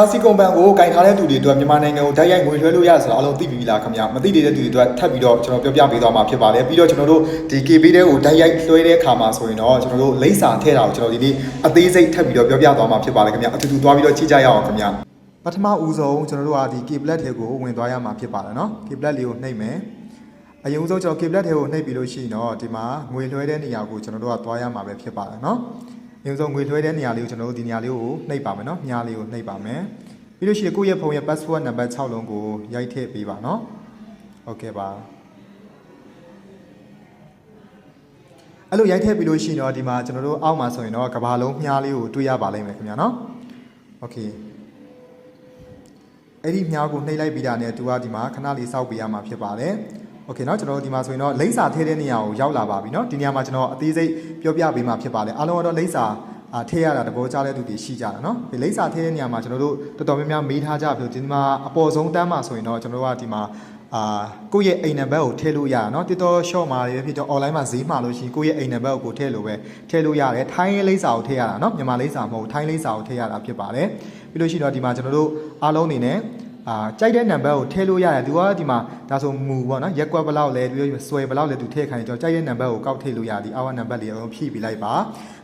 ကာစီကွန်ပန်ကိုကင်ထားတဲ့သူတွေအတွက်မြန်မာနိုင်ငံကိုဓာတ်ရိုက်ငွေလွှဲလို့ရဆိုတော့အလုံးသိပြီလားခင်ဗျမသိသေးတဲ့သူတွေအတွက်ထပ်ပြီးတော့ကျွန်တော်ပြောပြပေးသွားမှာဖြစ်ပါတယ်ပြီးတော့ကျွန်တော်တို့ဒီ KB တဲ့ကိုဓာတ်ရိုက်လွှဲတဲ့အခါမှာဆိုရင်တော့ကျွန်တော်တို့လိမ့်စာထည့်တာကိုကျွန်တော်ဒီနေ့အသေးစိတ်ထပ်ပြီးတော့ပြောပြသွားမှာဖြစ်ပါတယ်ခင်ဗျအတူတူသွားပြီးတော့ကြည့်ကြရအောင်ခင်ဗျပထမဦးဆုံးကျွန်တော်တို့ကဒီ K plat တွေကိုဝင်သွားရမှာဖြစ်ပါတယ်နော် K plat လေးကိုနှိပ်မယ်အရင်ဆုံးကျွန်တော် K plat တွေကိုနှိပ်ပြီးလို့ရှိရင်တော့ဒီမှာငွေလွှဲတဲ့နေရာကိုကျွန်တော်တို့ကသွားရမှာပဲဖြစ်ပါတယ်နော် အရင်ဆုံးငွေလွှဲတဲ့နေရာလေးကိုကျွန်တော်တို့ဒီနေရာလေးကိုနှိပ်ပါမယ်နော်မြားလေးကိုနှိပ်ပါမယ် ပြီးလို့ရှိရင်ကိုယ့်ရဲ့ဖုန်းရဲ့ password နံပါတ်6လုံးကိုရိုက်ထည့်ပေးပါเนาะโอเคပါအဲ့လိုရိုက်ထည့်ပြီးလို့ရှိရင်တော့ဒီမှာကျွန်တော်တို့အောက်မှာဆိုရင်တော့ကဘာလုံးမြားလေးကိုတွေ့ရပါလိမ့်မယ်ခင်ဗျာเนาะโอเคအဲ့ဒီမြားကိုနှိပ်လိုက်ပြီးတာနဲ့သူကဒီမှာခဏလေးစောက်ပေးရမှာဖြစ်ပါတယ် โอเคเนาะကျွန်တော်တို့ဒီမှာဆိုရင်တော့လိမ့်စာထည့်တဲ့နေရာကိုရောက်လာပါပြီเนาะဒီနေရာမှာကျွန်တော်အသေးစိတ်ပြောပြပေးမှာဖြစ်ပါတယ်အားလုံးကတော့လိမ့်စာအာထည့်ရတာတဘောကြားတဲ့သူတွေရှိကြတာเนาะဒီလိမ့်စာထည့်တဲ့နေရာမှာကျွန်တော်တို့တော်တော်များများမေးထားကြပြီဒီမှာအပေါ်ဆုံးတန်းမှာဆိုရင်တော့ကျွန်တော်တို့ကဒီမှာအာကိုယ့်ရဲ့အိမ်နံပါတ်ကိုထည့်လို့ရတာเนาะ TikTok shop မှာလည်းဖြစ်တော့ online မှာဈေးမှာလို့ရှိရင်ကိုယ့်ရဲ့အိမ်နံပါတ်ကိုထည့်လို့ပဲထည့်လို့ရတယ်ထိုင်းလိမ့်စာကိုထည့်ရတာเนาะမြန်မာလိမ့်စာမဟုတ်ထိုင်းလိမ့်စာကိုထည့်ရတာဖြစ်ပါတယ်ပြီးလို့ရှိရင်တော့ဒီမှာကျွန်တော်တို့အားလုံးအနေနဲ့ အာကြိုက်တဲ့နံပါတ်ကိုထည့်လို့ရတယ်သူကဒီမှာဒါဆိုမူပေါ့နော်ရက်ကွက်ဘလောက်လဲပြီးတော့ဆွဲဘလောက်လဲသူထည့်ခိုင်းတယ်ကျွန်တော်ကြိုက်တဲ့နံပါတ်ကိုကောက်ထည့်လို့ရသည်အောက်နံပါတ်လေးအကုန်ဖြည့်ပေးလိုက်ပါ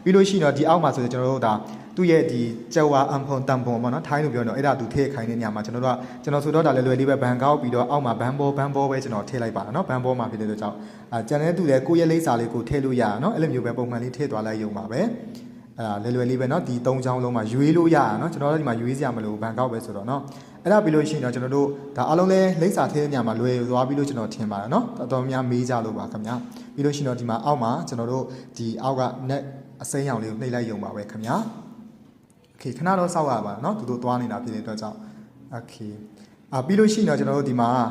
ပြီးလို့ရှိရင်တော့ဒီအောက်မှာဆိုရင်ကျွန်တော်တို့ဒါသူ့ရဲ့ဒီကျဝါအမ်ဖုန်တမ်ပုံပေါ့နော်ထိုင်းလို့ပြောတော့အဲ့ဒါသူထည့်ခိုင်းတဲ့နေရာမှာကျွန်တော်တို့ကကျွန်တော်ဆိုတော့ဒါလည်းလွယ်လေးပဲဘန်ကောက်ပြီးတော့အောက်မှာဘန်ဘောဘန်ဘောပဲကျွန်တော်ထည့်လိုက်ပါနော်ဘန်ဘောမှာဖြစ်တဲ့အတွက်ကြောင့်အာကျန်တဲ့သူလည်းကိုယ့်ရဲ့လိပ်စာလေးကိုထည့်လို့ရတာနော်အဲ့လိုမျိုးပဲပုံမှန်လေးထည့်သွားလိုက်ရုံပါပဲ အဲ့ဒါလွယ်လွယ်လေးပဲเนาะဒီ၃ချောင်းလုံးမှာရွေးလို့ရတာเนาะကျွန်တော်တို့ဒီမှာရွေးစရာမလိုဘန်ကောက်ပဲဆိုတော့เนาะအဲ့ဒါပြီးလို့ရှိရင်တော့ကျွန်တော်တို့ဒါအားလုံးလဲလိပ်စာထည့်တဲ့နေရာမှာလွယ်သွားပြီးလို့ကျွန်တော်ထင်ပါတယ်เนาะတော်တော်များမေးကြလို့ပါခင်ဗျာပြီးလို့ရှိရင်တော့ဒီမှာအောက်မှာကျွန်တော်တို့ဒီအောက်က net အစိမ်းရောင်လေးကိုနှိပ်လိုက်ရုံပါပဲခင်ဗျာโอเคခဏတော့စောက်ရပါเนาะသူတို့သွားနေတာဖြစ်တဲ့အတွက်ကြောင့်โอเคအာပြီးလို့ရှိရင်တော့ကျွန်တော်တို့ဒီမှာအာ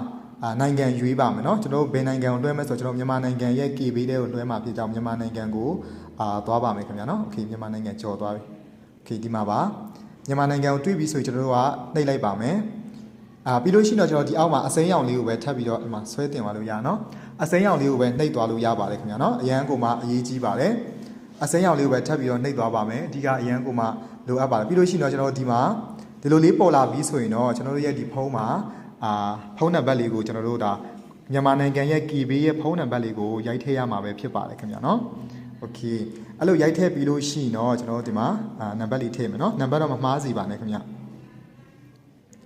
နိုင်ငံရွေးပါမယ်เนาะကျွန်တော်တို့ဘယ်နိုင်ငံကိုလွှဲမလဲဆိုတော့ကျွန်တော်မြန်မာနိုင်ငံရဲ့ KB တဲ့ကိုလွှဲမှာဖြစ်ကြောင်းမြန်မာနိုင်ငံကိုအာသွားပါမယ်ခင်ဗျာเนาะโอเคမြန်မာနိုင်ငံကြော်သွားပြီโอเคဒီမှာပါမြန်မာနိုင်ငံကိုတွေ့ပြီဆိုရင်ကျွန်တော်တို့ကနှိပ်လိုက်ပါမယ်အာပြီးလို့ရှိရင်တော့ကျွန်တော်ဒီအောက်မှာအစိမ်းရောင်လေးကိုပဲထပ်ပြီးတော့ဒီမှာဆွဲတင်သွားလို့ရအောင်เนาะအစိမ်းရောင်လေးကိုပဲနှိပ်သွားလို့ရပါတယ်ခင်ဗျာเนาะအရန်ကိုမှအရေးကြီးပါတယ်အစိမ်းရောင်လေးကိုပဲထပ်ပြီးတော့နှိပ်သွားပါမယ်အဓိကအရန်ကိုမှလိုအပ်ပါတယ်ပြီးလို့ရှိရင်တော့ကျွန်တော်တို့ဒီမှာဒီလိုလေးပေါ်လာပြီးဆိုရင်တော့ကျွန်တော်တို့ရဲ့ဒီဖုန်းမှာ အာဖုန်းနံပါတ်လေးကိုကျွန်တော်တို့ဒါမြန်မာနိုင်ငံရဲ့ KB ရဲ့ဖုန်းနံပါတ်လေးကိုရိုက်ထည့်ရမှာပဲဖြစ်ပါတယ်ခင်ဗျာเนาะโอเคအဲ့လိုရိုက်ထည့်ပြီးလို့ရှိရင်တော့ကျွန်တော်တို့ဒီမှာအာနံပါတ်လေးထည့်မယ်เนาะနံပါတ်တော့မမှားစီပါနဲ့ခင်ဗျာ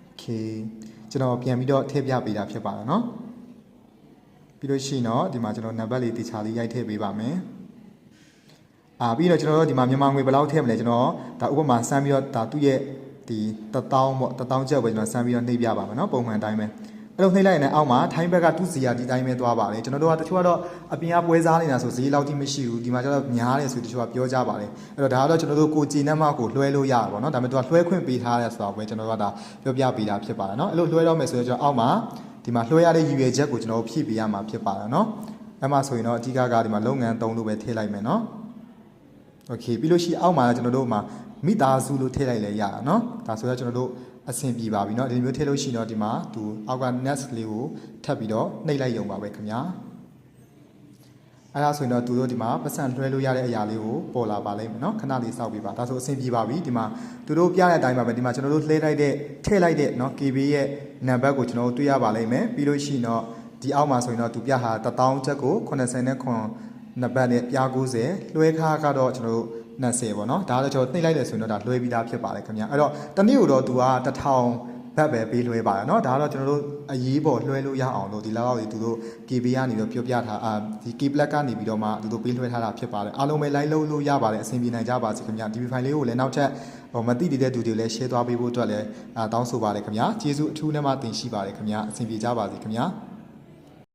โอเคကျွန်တော်ပြန်ပြီးတော့ထည့်ပြပေးတာဖြစ်ပါတယ်เนาะပြီးလို့ရှိရင်တော့ဒီမှာကျွန်တော်နံပါတ်လေးတခြားလေးရိုက်ထည့်ပေးပါမယ်အာပြီးတော့ကျွန်တော်တို့ဒီမှာမြန်မာငွေဘယ်လောက်ထည့်မလဲကျွန်တော်ဒါဥပမာစမ်းပြီးတော့ဒါသူ့ရဲ့ ဒီတထောင်ပေါ့တထောင်ချက်ပဲကျွန်တော်ဆန်းပြီးတော့နှိပ်ပြပါမယ်နော်ပုံမှန်အတိုင်းပဲအဲ့လိုနှိပ်လိုက်ရင်အောက်မှာ time back ကသူ့ဇီယာဒီတိုင်းပဲသွားပါလေကျွန်တော်တို့ကတချို့ကတော့အပြင်ကပွဲစားနေတာဆိုဈေးလောက်တိမရှိဘူးဒီမှာကျတော့များတယ်ဆိုတချို့ကပြောကြပါလေအဲ့တော့ဒါကတော့ကျွန်တော်တို့ကိုကြည်နှက်မှကိုလွှဲလို့ရတာပေါ့နော်ဒါပေမဲ့သူကလွှဲခွင့်ပေးထားတယ်ဆိုတော့ပဲကျွန်တော်တို့ကဒါပြောပြပေးတာဖြစ်ပါတယ်နော်အဲ့လိုလွှဲတော့မယ်ဆိုတော့ကျွန်တော်အောက်မှာဒီမှာလွှဲရတဲ့ရည်ရွယ်ချက်ကိုကျွန်တော်ဖြည့်ပေးရမှာဖြစ်ပါတယ်နော်အဲ့မှာဆိုရင်တော့အဓိကကဒီမှာလုပ်ငန်းသုံးလို့ပဲထည့်လိုက်မယ်နော် โอเคပြီးလို့ရှိရင်အောက်မှာကျွန်တော်တို့မှာမိသားစုလို့ထည့်လိုက်လဲရတာเนาะဒါဆိုတော့ကျွန်တော်တို့အဆင်ပြေပါပြီเนาะဒီလိုမျိုးထည့်လို့ရှိရင်တော့ဒီမှာသူအောက်က nest လေးကိုထပ်ပြီးတော့နှိပ်လိုက်ရုံပါပဲခင်ဗျာအဲ့ဒါဆိုရင်တော့သူတို့ဒီမှာပတ်စံလွှဲလို့ရတဲ့အရာလေးကိုပေါ်လာပါလိမ့်မယ်เนาะခဏလေးစောက်ပြီးပါဒါဆိုအဆင်ပြေပါပြီဒီမှာသူတို့ပြတဲ့အတိုင်းပါပဲဒီမှာကျွန်တော်တို့လှည့်လိုက်တဲ့ထည့်လိုက်တဲ့เนาะ KB ရဲ့နံပါတ်ကိုကျွန်တော်တို့တွေ့ရပါလိမ့်မယ်ပြီးလို့ရှိရင်တော့ဒီအောက်မှာဆိုရင်တော့သူပြဟာ1000ချက်ကို89 နှစ်ပတ်နဲ့ပြား90လွှဲခါကတော့ကျွန်တော်တို့20ပေါ့နော်ဒါတော့ကျွန်တော်နှိမ့်လိုက်တယ်ဆိုရင်တော့ဒါလွှဲပြီးသားဖြစ်ပါတယ်ခင်ဗျအဲ့တော့တနည်းတော့သူက1000ဘက်ပဲပေးလွှဲပါရနော်ဒါကတော့ကျွန်တော်တို့အရေးပေါ်လွှဲလို့ရအောင်လို့ဒီလောက်လောက်ဒီသူတို့ KB ကနေပြီးတော့ပြပြထားအာဒီ K black ကနေပြီးတော့မှသူတို့ပေးလွှဲထားတာဖြစ်ပါတယ်အားလုံးပဲ live လုပ်လို့ရပါတယ်အဆင်ပြေနိုင်ကြပါစေခင်ဗျာ DB file လေးကိုလည်းနောက်ထပ်ဟိုမသိသေးတဲ့သူတွေလည်း share သွားပေးဖို့အတွက်လည်းအာတောင်းဆိုပါတယ်ခင်ဗျာကျေးဇူးအထူးနဲ့မှတင်ရှိပါတယ်ခင်ဗျာအဆင်ပြေကြပါစေခင်ဗျာ